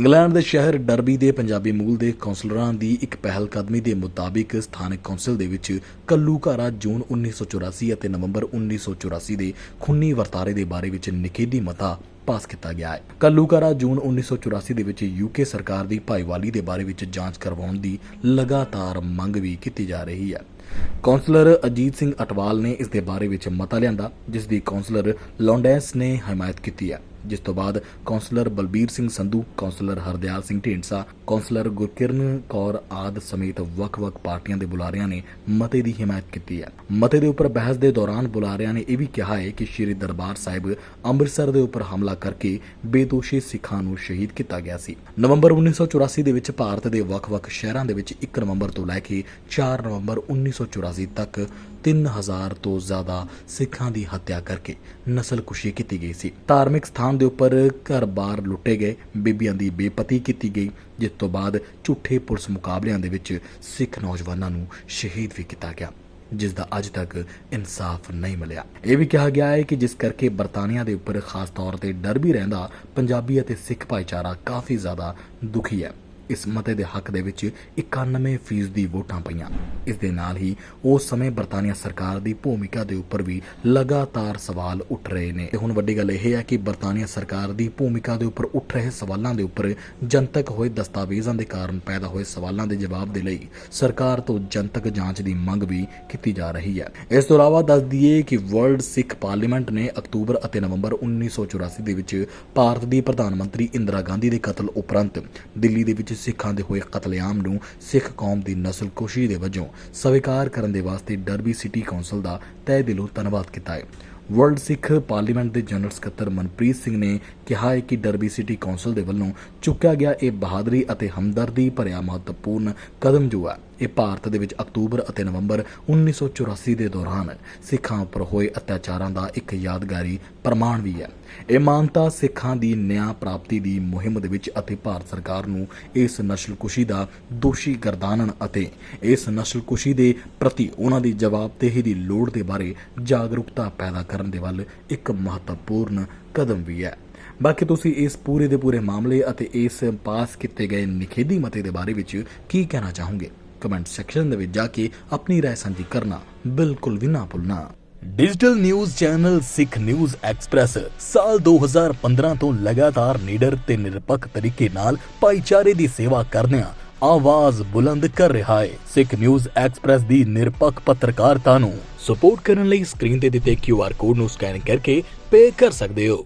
England ਦੇ ਸ਼ਹਿਰ Derby ਦੇ ਪੰਜਾਬੀ ਮੂਲ ਦੇ ਕੌਂਸਲਰਾਂ ਦੀ ਇੱਕ ਪਹਿਲ ਕਦਮੀ ਦੇ ਮੁਤਾਬਿਕ ਸਥਾਨਕ ਕੌਂਸਲ ਦੇ ਵਿੱਚ ਕੱਲੂਘਾਰਾ ਜੂਨ 1984 ਅਤੇ ਨਵੰਬਰ 1984 ਦੇ ਖੂਨੀ ਵਰਤਾਰੇ ਦੇ ਬਾਰੇ ਵਿੱਚ ਨਿਖੇਧੀ ਮਤਾ ਪਾਸ ਕੀਤਾ ਗਿਆ ਹੈ। ਕੱਲੂਘਾਰਾ ਜੂਨ 1984 ਦੇ ਵਿੱਚ ਯੂਕੇ ਸਰਕਾਰ ਦੀ ਭਾਈਵਾਲੀ ਦੇ ਬਾਰੇ ਵਿੱਚ ਜਾਂਚ ਕਰਵਾਉਣ ਦੀ ਲਗਾਤਾਰ ਮੰਗ ਵੀ ਕੀਤੀ ਜਾ ਰਹੀ ਹੈ। ਕੌਂਸਲਰ ਅਜੀਤ ਸਿੰਘ ਅਟਵਾਲ ਨੇ ਇਸ ਦੇ ਬਾਰੇ ਵਿੱਚ ਮਤਾ ਲਿਆਂਦਾ, ਜਿਸ ਦੀ ਕੌਂਸਲਰ ਲੌਂਡੈਂਸ ਨੇ ਹਮਾਇਤ ਕੀਤੀ ਹੈ। ਜਿਸ ਤੋਂ ਬਾਅਦ councillor Balbir Singh Sandhu, councillor Hardial Singh Dhindsa, councillor Gurkiran Kaur ਆਦ ਸਮੇਤ ਵੱਖ-ਵੱਖ ਪਾਰਟੀਆਂ ਦੇ ਬੁਲਾਰਿਆਂ ਨੇ ਮਤੇ ਦੀ ਹਮਾਇਤ ਕੀਤੀ ਹੈ। ਮਤੇ ਦੇ ਉੱਪਰ ਬਹਿਸ ਦੇ ਦੌਰਾਨ ਬੁਲਾਰਿਆਂ ਨੇ ਇਹ ਵੀ ਕਿਹਾ ਹੈ ਕਿ ਸ਼੍ਰੀ ਦਰਬਾਰ ਸਾਹਿਬ ਅੰਮ੍ਰਿਤਸਰ ਦੇ ਉੱਪਰ ਹਮਲਾ ਕਰਕੇ ਬੇਦੋਸ਼ੀ ਸਿੱਖਾਂ ਨੂੰ ਸ਼ਹੀਦ ਕੀਤਾ ਗਿਆ ਸੀ। ਨਵੰਬਰ 1984 ਦੇ ਵਿੱਚ ਭਾਰਤ ਦੇ ਵੱਖ-ਵੱਖ ਸ਼ਹਿਰਾਂ ਦੇ ਵਿੱਚ 1 ਨਵੰਬਰ ਤੋਂ ਲੈ ਕੇ 4 ਨਵੰਬਰ 1984 ਤੱਕ 3000 ਤੋਂ ਜ਼ਿਆਦਾ ਸਿੱਖਾਂ ਦੀ ਹੱਤਿਆ ਕਰਕੇ ਨਸਲਕੁਸ਼ੀ ਕੀਤੀ ਗਈ ਸੀ। ਧਾਰਮਿਕ ਸਥਾਨ ਦੇ ਉੱਪਰ ਘਰ-ਬਾਰ ਲੁੱਟੇ ਗਏ। ਬੀਬੀਆਂ ਦੀ ਬੇਪਤੀ ਕੀਤੀ ਗਈ, ਜਿਸ ਤੋਂ ਬਾਅਦ ਝੂਠੇ ਪੁਲਿਸ ਮੁਕਾਬਲਿਆਂ ਦੇ ਵਿੱਚ ਸਿੱਖ ਨੌਜਵਾਨਾਂ ਨੂੰ ਸ਼ਹੀਦ ਵੀ ਕੀਤਾ ਗਿਆ, ਜਿਸ ਦਾ ਅੱਜ ਤੱਕ ਇਨਸਾਫ ਨਹੀਂ ਮਿਲਿਆ। ਇਹ ਵੀ ਕਿਹਾ ਗਿਆ ਹੈ ਕਿ ਜਿਸ ਕਰਕੇ ਬਰਤਾਨੀਆ ਦੇ ਉੱਪਰ ਖਾਸ ਤੌਰ ਤੇ ਡਰ ਵੀ ਰਹਿੰਦਾ, ਪੰਜਾਬੀ ਅਤੇ ਸਿੱਖ ਭਾਈਚਾਰਾ ਕਾਫੀ ਜ਼ਿਆਦਾ ਦੁਖੀ ਹੈ। ਇਸ ਮਤੇ ਦੇ ਹੱਕ ਦੇ ਵਿੱਚ 91% ਦੀ ਵੋਟਾਂ ਪਈਆਂ। ਇਸ ਦੇ ਨਾਲ ਹੀ ਉਸ ਸਮੇਂ ਬਰਤਾਨੀਆ ਸਰਕਾਰ ਦੀ ਭੂਮਿਕਾ ਦੇ ਉੱਪਰ ਵੀ ਲਗਾਤਾਰ ਸਵਾਲ ਉੱਠ ਰਹੇ ਨੇ। ਤੇ ਹੁਣ ਵੱਡੀ ਗੱਲ ਇਹ ਹੈ ਕਿ ਬਰਤਾਨੀਆ ਸਰਕਾਰ ਦੀ ਭੂਮਿਕਾ ਦੇ ਉੱਪਰ ਉੱਠ ਰਹੇ ਸਵਾਲਾਂ ਦੇ ਉੱਪਰ ਜਨਤਕ ਹੋਏ ਦਸਤਾਵੇਜ਼ਾਂ ਦੇ ਕਾਰਨ ਪੈਦਾ ਹੋਏ ਸਵਾਲਾਂ ਦੇ ਜਵਾਬ ਦੇ ਲਈ ਸਰਕਾਰ ਤੋਂ ਜਨਤਕ ਜਾਂਚ ਦੀ ਮੰਗ ਵੀ ਕੀਤੀ ਜਾ ਰਹੀ ਹੈ। ਇਸ ਤੋਂ ਇਲਾਵਾ ਦੱਸ ਦਈਏ ਕਿ ਵਰਲਡ ਸਿੱਖ ਪਾਰਲੀਮੈਂਟ ਨੇ ਅਕਤੂਬਰ ਅਤੇ ਨਵੰਬਰ 1984 ਦੇ ਵਿੱਚ ਭਾਰਤ ਦੀ ਪ੍ਰਧਾਨ ਮੰਤਰੀ ਇੰਦਰਾ ਗਾਂਧੀ ਦੇ ਕਤਲ ਉਪਰੰਤ ਦਿੱਲੀ ਦੇ ਵਿੱਚ ਸਿੱਖਾਂ ਦੇ ਹੋਏ ਕਤਲੇਆਮ ਨੂੰ ਸਿੱਖ ਕੌਮ ਦੀ ਨਸਲਕੁਸ਼ੀ ਦੇ ਵਜੋਂ ਸਵੀਕਾਰ ਕਰਨ ਦੇ ਵਾਸਤੇ ਡਰਬੀ ਸਿਟੀ ਕੌਂਸਲ ਦਾ ਤਹਿ ਦਿਲੋਂ ਧੰਨਵਾਦ ਕੀਤਾ ਹੈ। ਵਰਲਡ ਸਿੱਖ ਪਾਰਲੀਮੈਂਟ ਦੇ ਜਨਰਲ ਸਕੱਤਰ ਮਨਪ੍ਰੀਤ ਸਿੰਘ ਨੇ ਕਿਹਾ ਹੈ ਕਿ ਡਰਬੀ ਸਿਟੀ ਕੌਂਸਲ ਦੇ ਵੱਲੋਂ ਚੁੱਕਿਆ ਗਿਆ ਇਹ ਬਹਾਦਰੀ ਅਤੇ ਹਮਦਰਦੀ ਭਰਿਆ ਮਹੱਤਵਪੂਰਨ ਕਦਮ ਜੋ ਹੈ। ਇਹ ਭਾਰਤ ਦੇ ਵਿੱਚ ਅਕਤੂਬਰ ਅਤੇ ਨਵੰਬਰ 1984 ਦੇ ਦੌਰਾਨ ਸਿੱਖਾਂ ਉੱਪਰ ਹੋਏ ਅਤਿਆਚਾਰਾਂ ਦਾ ਇੱਕ ਯਾਦਗਾਰੀ ਪ੍ਰਮਾਣ ਵੀ ਹੈ। ਇਹ ਮਾਨਤਾ ਸਿੱਖਾਂ ਦੀ ਨਿਆਂ ਪ੍ਰਾਪਤੀ ਦੀ ਮੁਹਿੰਮ ਦੇ ਵਿੱਚ ਅਤੇ ਭਾਰਤ ਸਰਕਾਰ ਨੂੰ ਇਸ ਨਸਲਕੁਸ਼ੀ ਦਾ ਦੋਸ਼ੀ ਗਰਦਾਨਣ ਅਤੇ ਇਸ ਨਸਲਕੁਸ਼ੀ ਦੇ ਪ੍ਰਤੀ ਉਹਨਾਂ ਦੀ ਜਵਾਬਦੇਹੀ ਦੀ ਲੋੜ ਦੇ ਬਾਰੇ ਜਾਗਰੂਕਤਾ ਪੈਦਾ ਕਰਨ ਦੇ ਵੱਲ ਇੱਕ ਮਹੱਤਵਪੂਰਨ ਕਦਮ ਵੀ ਹੈ। ਬਾਕੀ ਤੁਸੀਂ ਇਸ ਪੂਰੇ ਦੇ ਪੂਰੇ ਮਾਮਲੇ ਅਤੇ ਇਸ ਪਾਸ ਕੀਤੇ ਗਏ ਨਿਖੇਧੀ ਮਤੇ ਦੇ ਬਾਰੇ ਵਿੱਚ ਕੀ ਕਹਿਣਾ ਚਾਹੋਗੇ? ਕਮੈਂਟ ਸੈਕਸ਼ਨ ਦੇ ਵਿੱਚ ਜਾ ਕੇ ਆਪਣੀ رائے ਸਾਂਝੀ ਕਰਨਾ ਬਿਲਕੁਲ ਵੀ ਨਾ ਭੁੱਲਣਾ digital news channel Sikh news express ਸਾਲ 2015 ਤੋਂ ਲਗਾਤਾਰ ਨਿਡਰ ਤੇ ਨਿਰਪੱਖ ਤਰੀਕੇ ਨਾਲ ਭਾਈਚਾਰੇ ਦੀ ਸੇਵਾ ਕਰਦਿਆਂ ਆਵਾਜ਼ ਬੁਲੰਦ ਕਰ ਰਿਹਾ ਹੈ ਸਿੱਖ ਨਿਊਜ਼ ਐਕਸਪ੍ਰੈਸ ਦੀ ਨਿਰਪੱਖ ਪੱਤਰਕਾਰਤਾ ਨੂੰ ਸਪੋਰਟ ਕਰਨ ਲਈ ਸਕਰੀਨ ਤੇ ਦਿੱਤੇ QR ਕੋਡ ਨੂੰ ਸਕੈਨ ਕਰਕੇ ਪੇ ਕਰ ਸਕਦੇ ਹੋ